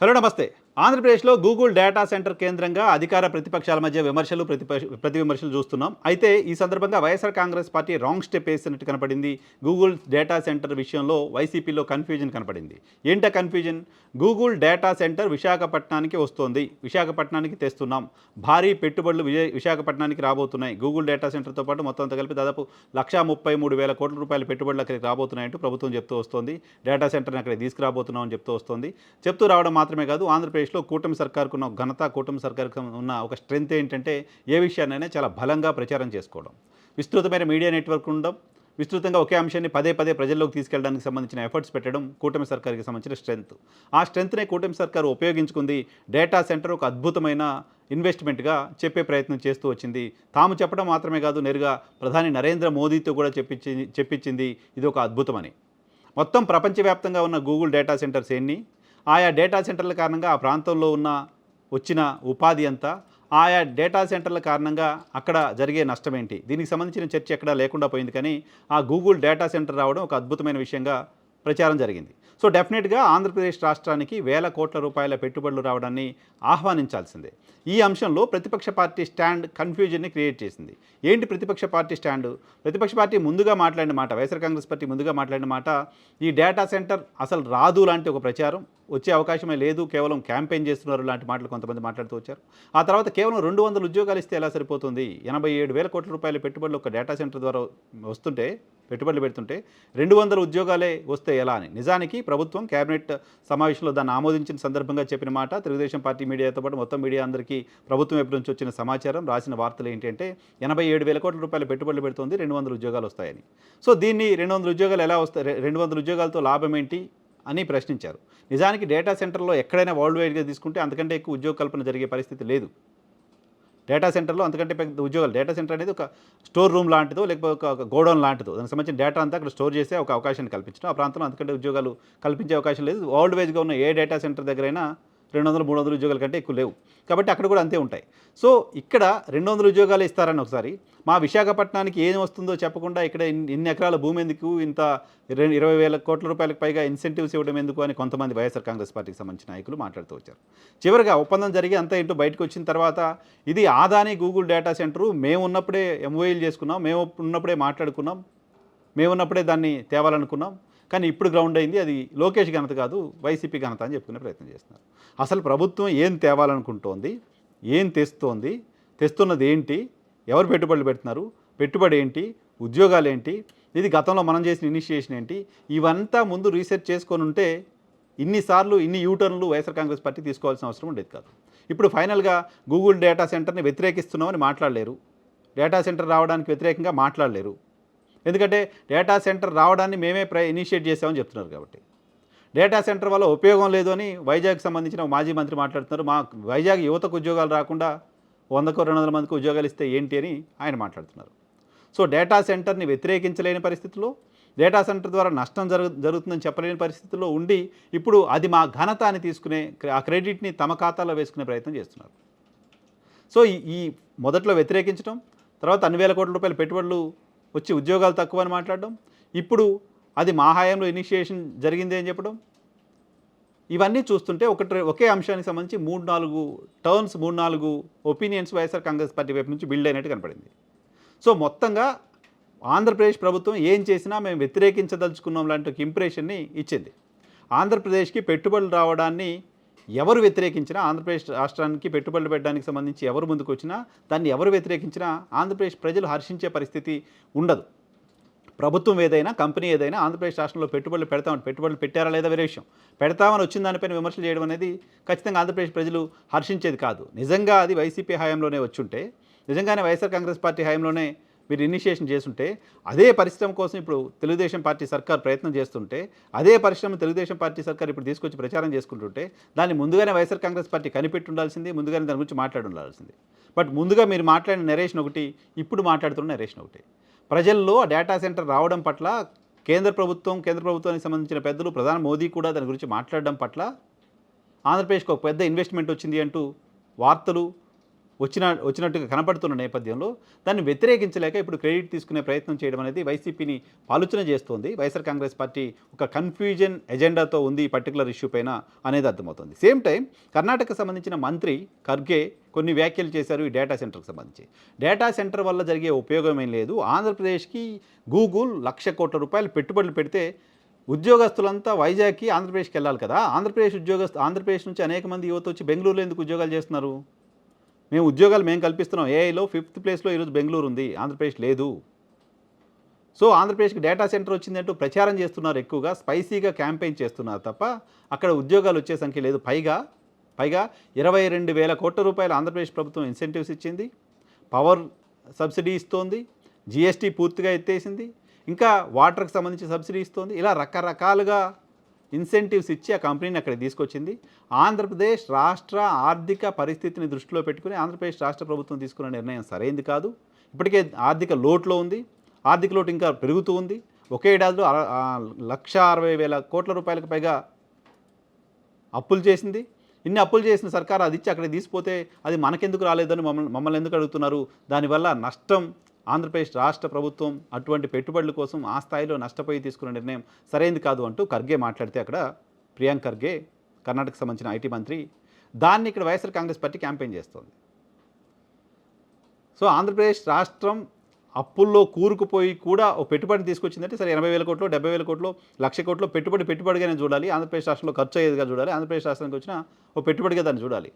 Hello నమస్తే ఆంధ్రప్రదేశ్లో Google data centre కేంద్రంగా అధికార ప్రతిపక్షాల మధ్య విమర్శలు ప్రతిపక్ష ప్రతి విమర్శలు చూస్తున్నాం. అయితే ఈ సందర్భంగా YSR Congress party wrong step వేసినట్టు కనపడింది. గూగుల్ డేటా సెంటర్ విషయంలో వైసీపీలో కన్ఫ్యూజన్ కనపడింది. ఏంట కన్ఫ్యూజన్? గూగుల్ డేటా సెంటర్ విశాఖపట్నానికి వస్తోంది. విశాఖపట్నానికి తెస్తున్నాం. భారీ పెట్టుబడులు విజయ విశాఖపట్నానికి రాబోతున్నాయి. గూగుల్ డేటా సెంటర్తో పాటు మొత్తం అంతా కలిపి దాదాపు లక్షా ముప్పై మూడు వేల కోట్ల రూపాయల పెట్టుబడులు అక్కడికి రాబోతున్నాయంటూ ప్రభుత్వం చెప్తూ వస్తోంది. డేటా సెంటర్ని అక్కడికి తీసుకురాబోతున్నామని చెప్తూ వస్తోంది. చెప్తూ రావడం మాత్రమే కాదు ఆంధ్రప్రదేశ్ ఆంధ్రప్రదేశ్లో కూటమి సర్కార్కు ఉన్న ఘనత కూటమి సర్కార్కు ఉన్న ఒక స్ట్రెంత్ ఏంటంటే ఏ విషయాన్నైనా చాలా బలంగా ప్రచారం చేసుకోవడం. విస్తృతమైన మీడియా నెట్వర్క్ ఉండడం విస్తృతంగా ఒకే అంశాన్ని పదే పదే ప్రజల్లోకి తీసుకెళ్ళడానికి సంబంధించిన ఎఫర్ట్స్ పెట్టడం కూటమి సర్కార్కి సంబంధించిన స్ట్రెంత్ ఆ స్ట్రెంత్నే కూటమి సర్కారు ఉపయోగించుకుంది డేటా సెంటర్ ఒక అద్భుతమైన ఇన్వెస్ట్మెంట్గా చెప్పే ప్రయత్నం చేస్తూ వచ్చింది. తాము చెప్పడం మాత్రమే కాదు నేరుగా ప్రధాని నరేంద్ర మోదీతో కూడా చెప్పించి చెప్పించింది ఇది ఒక అద్భుతమని. మొత్తం ప్రపంచవ్యాప్తంగా ఉన్న గూగుల్ డేటా సెంటర్స్ ఎన్ని? ఆయా డేటా సెంటర్ల కారణంగా ఆ ప్రాంతంలో ఉన్న వచ్చిన ఉపాధి అంతా ఆయా డేటా సెంటర్ల కారణంగా అక్కడ జరిగే నష్టం ఏంటి దీనికి సంబంధించిన చర్చ ఎక్కడా లేకుండా పోయింది కానీ ఆ గూగుల్ డేటా సెంటర్ రావడం ఒక అద్భుతమైన విషయంగా ప్రచారం జరిగింది. సో డెఫినెట్గా ఆంధ్రప్రదేశ్ రాష్ట్రానికి వేల కోట్ల రూపాయల పెట్టుబడులు రావడాన్ని ఆహ్వానించాల్సిందే. ఈ అంశంలో ప్రతిపక్ష పార్టీ స్టాండ్ కన్ఫ్యూజన్ని క్రియేట్ చేసింది. ఏంటి ప్రతిపక్ష పార్టీ స్టాండ్? ప్రతిపక్ష పార్టీ ముందుగా మాట్లాడిన మాట వైఎస్ఆర్ కాంగ్రెస్ పార్టీ ముందుగా మాట్లాడిన మాట ఈ డేటా సెంటర్ అసలు రాదు లాంటి ఒక ప్రచారం వచ్చే అవకాశమే లేదు కేవలం క్యాంపెయిన్ చేస్తున్నారు లాంటి మాటలు కొంతమంది మాట్లాడుతూ వచ్చారు. ఆ తర్వాత కేవలం రెండు వందల ఉద్యోగాలు ఇస్తే ఎలా సరిపోతుంది? ఎనభై ఏడు వేల కోట్ల రూపాయల పెట్టుబడులు ఒక డేటా సెంటర్ ద్వారా వస్తుంటే పెట్టుబడులు పెడుతుంటే రెండు వందల ఉద్యోగాలే వస్తే ఎలా అని? నిజానికి ప్రభుత్వం కేబినెట్ సమావేశంలో దాన్ని ఆమోదించిన సందర్భంగా చెప్పిన మాట తెలుగుదేశం పార్టీ మీడియాతో పాటు మొత్తం మీడియా అందరికీ ప్రభుత్వం ఎప్పటి నుంచి వచ్చిన సమాచారం రాసిన వార్తలు ఏంటంటే ఎనభై ఏడు వేల కోట్ల రూపాయల పెట్టుబడులు పెడుతుంది రెండు వందల ఉద్యోగాలు వస్తాయని. సో దీన్ని రెండు వందల ఉద్యోగాలు ఎలా వస్తాయి రెండు వందల ఉద్యోగాలతో లాభం ఏంటి? అని ప్రశ్నించారు. నిజానికి డేటా సెంటర్లో ఎక్కడైనా వరల్డ్ వైడ్గా తీసుకుంటే అంతకంటే ఎక్కువ ఉద్యోగ కల్పన జరిగే పరిస్థితి లేదు. డేటా సెంటర్లో అంతకంటే పెద్ద ఉద్యోగాలు డేటా సెంటర్ అనేది ఒక స్టోర్ రూమ్ లాంటిదో లేకపోతే ఒక- గోడౌన్ లాంటిదో దానికి సంబంధించిన డేటా అంతా అక్కడ స్టోర్ చేసే ఒక అవకాశాన్ని కల్పించడం. ఆ ప్రాంతంలో అంతకంటే ఉద్యోగాలు కల్పించే అవకాశం లేదు. వరల్డ్ వైజ్గా ఉన్న ఏ డేటా సెంటర్ దగ్గరైనా రెండు వందలు మూడు వందల ఉద్యోగాల కంటే ఎక్కువ లేవు. కాబట్టి అక్కడ కూడా అంతే ఉంటాయి. సో ఇక్కడ రెండు వందల ఉద్యోగాలు ఇస్తారని ఒకసారి. మా విశాఖపట్నానికి ఏం వస్తుందో చెప్పకుండా ఇక్కడ ఇన్ని ఎకరాల భూమి ఎందుకు? ఇంత ఇరవై వేల కోట్ల రూపాయలకు పైగా ఇన్సెంటివ్స్ ఇవ్వడం ఎందుకు అని కొంతమంది వైఎస్ఆర్ కాంగ్రెస్ పార్టీకి సంబంధించిన నాయకులు మాట్లాడుతూ వచ్చారు. చివరిగా ఒప్పందం జరిగి అంతా ఇంటూ బయటకు వచ్చిన తర్వాత ఇది ఆదాని గూగుల్ డేటా సెంటరు. మేము ఉన్నప్పుడే ఎంఓఎల్ చేసుకున్నాం. మేము ఉన్నప్పుడే మాట్లాడుకున్నాం. మేము ఉన్నప్పుడే దాన్ని తేవాలనుకున్నాం. కానీ ఇప్పుడు గ్రౌండ్ అయింది అది లోకేష్ ఘనత కాదు వైసీపీ ఘనత అని చెప్పుకునే ప్రయత్నం చేస్తున్నారు. అసలు ప్రభుత్వం ఏం తేవాలనుకుంటోంది ఏం తెస్తోంది తెస్తున్నది ఏంటి ఎవరు పెట్టుబడులు పెడుతున్నారు పెట్టుబడి ఏంటి ఉద్యోగాలు ఏంటి ఇది గతంలో మనం చేసిన ఇనిషియేషన్ ఏంటి ఇవంతా ముందు రీసెర్చ్ చేసుకొని ఉంటే ఇన్నిసార్లు ఇన్ని యూటర్న్లు వైఎస్ఆర్ కాంగ్రెస్ పార్టీ తీసుకోవాల్సిన అవసరం ఉండేది కాదు. ఇప్పుడు ఫైనల్గా గూగుల్ డేటా సెంటర్ని వ్యతిరేకిస్తున్నామని మాట్లాడలేరు. డేటా సెంటర్ రావడానికి వ్యతిరేకంగా మాట్లాడలేరు. ఎందుకంటే డేటా సెంటర్ రావడాన్ని మేమే ప్ర ఇనిషియేట్ చేసామని చెప్తున్నారు కాబట్టి. డేటా సెంటర్ వల్ల ఉపయోగం లేదు అని వైజాగ్కి సంబంధించిన మాజీ మంత్రి మాట్లాడుతున్నారు. మా వైజాగ్ యువతకు ఉద్యోగాలు రాకుండా వందకు రెండు వందల మందికి ఉద్యోగాలు ఇస్తే ఏంటి అని ఆయన మాట్లాడుతున్నారు. సో డేటా సెంటర్ని వ్యతిరేకించలేని పరిస్థితిలో డేటా సెంటర్ ద్వారా నష్టం జరుగు జరుగుతుందని చెప్పలేని పరిస్థితుల్లో ఉండి ఇప్పుడు అది మా ఘనత అని తీసుకునే ఆ క్రెడిట్ని తమ ఖాతాలో వేసుకునే ప్రయత్నం చేస్తున్నారు. సో ఈ- ఈ మొదట్లో వ్యతిరేకించడం తర్వాత అన్ని వేల కోట్ల రూపాయల పెట్టుబడులు వచ్చి ఉద్యోగాలు తక్కువ అని మాట్లాడడం ఇప్పుడు అది మా హయాంలో ఇనిషియేషన్ జరిగింది అని చెప్పడం ఇవన్నీ చూస్తుంటే ఒకటి ఒకే అంశానికి సంబంధించి మూడు నాలుగు టర్న్స్ మూడు నాలుగు ఒపీనియన్స్ వైఎస్ఆర్ కాంగ్రెస్ పార్టీ వైపు నుంచి బిల్డ్ అయినట్టు కనపడింది. సో మొత్తంగా ఆంధ్రప్రదేశ్ ప్రభుత్వం ఏం చేసినా మేము వ్యతిరేకించదలుచుకున్నాం లాంటి ఒక ఇంప్రెషన్ని ఇచ్చింది. ఆంధ్రప్రదేశ్కి పెట్టుబడులు రావడాన్ని ఎవరు వ్యతిరేకించినా ఆంధ్రప్రదేశ్ రాష్ట్రానికి పెట్టుబడులు పెట్టడానికి సంబంధించి ఎవరు ముందుకు వచ్చినా దాన్ని ఎవరు వ్యతిరేకించినా ఆంధ్రప్రదేశ్ ప్రజలు హర్షించే పరిస్థితి ఉండదు. ప్రభుత్వం ఏదైనా కంపెనీ ఏదైనా ఆంధ్రప్రదేశ్ రాష్ట్రంలో పెట్టుబడులు పెడతామని పెట్టుబడులు పెట్టారా లేదా వేరే విషయం. పెడతామని వచ్చిన దానిపైన విమర్శలు చేయడం అనేది ఖచ్చితంగా ఆంధ్రప్రదేశ్ ప్రజలు హర్షించేది కాదు. నిజంగా అది వైసీపీ హయాంలోనే వచ్చుంటే నిజంగానే వైఎస్ఆర్ కాంగ్రెస్ పార్టీ హయాంలోనే మీరు ఇనిషియేషన్ చేస్తుంటే అదే పరిశ్రమ కోసం ఇప్పుడు తెలుగుదేశం పార్టీ సర్కార్ ప్రయత్నం చేస్తుంటే అదే పరిశ్రమ తెలుగుదేశం పార్టీ సర్కార్ ఇప్పుడు తీసుకొచ్చి ప్రచారం చేసుకుంటుంటే దాన్ని ముందుగానే వైఎస్ఆర్ కాంగ్రెస్ పార్టీ కనిపెట్టి ఉండాల్సింది ముందుగానే దాని గురించి మాట్లాడి ఉండాల్సింది. బట్ ముందుగా మీరు మాట్లాడిన నెరేషన్ ఒకటి ఇప్పుడు మాట్లాడుతున్న నెరేషన్ ఒకటి. ప్రజల్లో ఆ డేటా సెంటర్ రావడం పట్ల కేంద్ర ప్రభుత్వం కేంద్ర ప్రభుత్వానికి సంబంధించిన పెద్దలు ప్రధాని మోదీ కూడా దాని గురించి మాట్లాడడం పట్ల ఆంధ్రప్రదేశ్కి ఒక పెద్ద ఇన్వెస్ట్మెంట్ వచ్చింది అంటూ వార్తలు వచ్చిన వచ్చినట్టుగా కనపడుతున్న నేపథ్యంలో దాన్ని వ్యతిరేకించలేక ఇప్పుడు క్రెడిట్ తీసుకునే ప్రయత్నం చేయడం అనేది వైసీపీని ఆలోచన చేస్తోంది. వైఎస్ఆర్ కాంగ్రెస్ పార్టీ ఒక కన్ఫ్యూజన్ ఎజెండాతో ఉంది ఈ పర్టికులర్ ఇష్యూ పైన అనేది అర్థమవుతుంది. సేమ్ టైం కర్ణాటక సంబంధించిన మంత్రి ఖర్గే కొన్ని వ్యాఖ్యలు చేశారు ఈ డేటా సెంటర్కి సంబంధించి. డేటా సెంటర్ వల్ల జరిగే ఉపయోగం ఏం లేదు. ఆంధ్రప్రదేశ్కి గూగుల్ లక్ష కోట్ల రూపాయలు పెట్టుబడులు పెడితే ఉద్యోగస్తులంతా వైజాగ్కి ఆంధ్రప్రదేశ్కి వెళ్ళాలి కదా. ఆంధ్రప్రదేశ్ ఉద్యోగస్తు ఆంధ్రప్రదేశ్ నుంచి అనేక మంది యువత వచ్చి బెంగళూరులో ఎందుకు ఉద్యోగాలు చేస్తున్నారు? మేము ఉద్యోగాలు మేము కల్పిస్తున్నాం. ఏఐలో ఫిఫ్త్ ప్లేస్లో ఈరోజు బెంగళూరు ఉంది. ఆంధ్రప్రదేశ్ లేదు. సో ఆంధ్రప్రదేశ్కి డేటా సెంటర్ వచ్చిందంటూ ప్రచారం చేస్తున్నారు ఎక్కువగా. స్పైసీగా క్యాంపెయిన్ చేస్తున్నారు తప్ప అక్కడ ఉద్యోగాలు వచ్చే సంఖ్య లేదు. పైగా పైగా ఇరవై రెండు వేల కోట్ల రూపాయలు ఆంధ్రప్రదేశ్ ప్రభుత్వం ఇన్సెంటివ్స్ ఇచ్చింది. పవర్ సబ్సిడీ ఇస్తోంది. జిఎస్టీ పూర్తిగా ఎత్తేసింది. ఇంకా వాటర్కి సంబంధించి సబ్సిడీ ఇస్తోంది. ఇలా రకరకాలుగా ఇన్సెంటివ్స్ ఇచ్చి ఆ కంపెనీని అక్కడ తీసుకొచ్చింది. ఆంధ్రప్రదేశ్ రాష్ట్ర ఆర్థిక పరిస్థితిని దృష్టిలో పెట్టుకుని ఆంధ్రప్రదేశ్ రాష్ట్ర ప్రభుత్వం తీసుకున్న నిర్ణయం సరైంది కాదు. ఇప్పటికే ఆర్థిక లోట్లో ఉంది. ఆర్థిక లోటు ఇంకా పెరుగుతూ ఉంది. ఒకే ఏడాదిలో లక్ష అరవై వేల కోట్ల రూపాయలకు పైగా అప్పులు చేసింది. ఇన్ని అప్పులు చేసిన సర్కారు అది ఇచ్చి అక్కడ తీసిపోతే అది మనకెందుకు రాలేదని మమ్మల్ని మమ్మల్ని ఎందుకు అడుగుతున్నారు? దానివల్ల నష్టం ఆంధ్రప్రదేశ్ రాష్ట్ర ప్రభుత్వం అటువంటి పెట్టుబడుల కోసం ఆ స్థాయిలో నష్టపోయి తీసుకున్న నిర్ణయం సరైంది కాదు అంటూ ఖర్గే మాట్లాడితే అక్కడ ప్రియాంక్ ఖర్గే కర్ణాటకకు సంబంధించిన ఐటీ మంత్రి దాన్ని ఇక్కడ వైఎస్ఆర్ కాంగ్రెస్ పార్టీ క్యాంపెయిన్ చేస్తోంది. సో ఆంధ్రప్రదేశ్ రాష్ట్రం అప్పుల్లో కూరుకుపోయి కూడా ఓ పెట్టుబడి తీసుకొచ్చిందంటే సరే ఎనభై వేల కోట్లు డెబ్బై వేల కోట్లు లక్ష కోట్లు పెట్టుబడి పెట్టుబడిగానే చూడాలి. ఆంధ్రప్రదేశ్ రాష్ట్రంలో ఖర్చు అయ్యేదిగా చూడాలి. ఆంధ్రప్రదేశ్ రాష్ట్రానికి వచ్చిన ఓ పెట్టుబడిగా దాన్ని చూడాలి.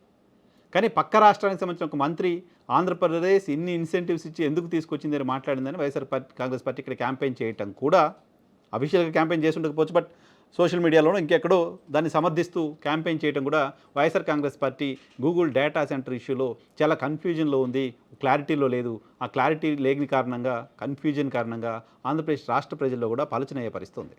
కానీ పక్క రాష్ట్రానికి సంబంధించిన ఒక మంత్రి ఆంధ్రప్రదేశ్ ఇన్ని ఇన్సెంటివ్స్ ఇచ్చి ఎందుకు తీసుకొచ్చిందని మాట్లాడిందని వైఎస్ఆర్ పార్టీ కాంగ్రెస్ పార్టీ ఇక్కడ క్యాంపెయిన్ చేయటం కూడా అఫీషియల్గా క్యాంపెయిన్ చేసి ఉండకపోవచ్చు బట్ సోషల్ మీడియాలోనూ ఇంకెక్కడో దాన్ని సమర్థిస్తూ క్యాంపెయిన్ చేయడం కూడా YSR Congress party Google data centre ఇష్యూలో చాలా కన్ఫ్యూజన్లో ఉంది క్లారిటీలో లేదు. ఆ క్లారిటీ లేని కారణంగా కన్ఫ్యూజన్ కారణంగా ఆంధ్రప్రదేశ్ రాష్ట్ర ప్రజల్లో కూడా పలుచనయ్యే పరిస్థితుంది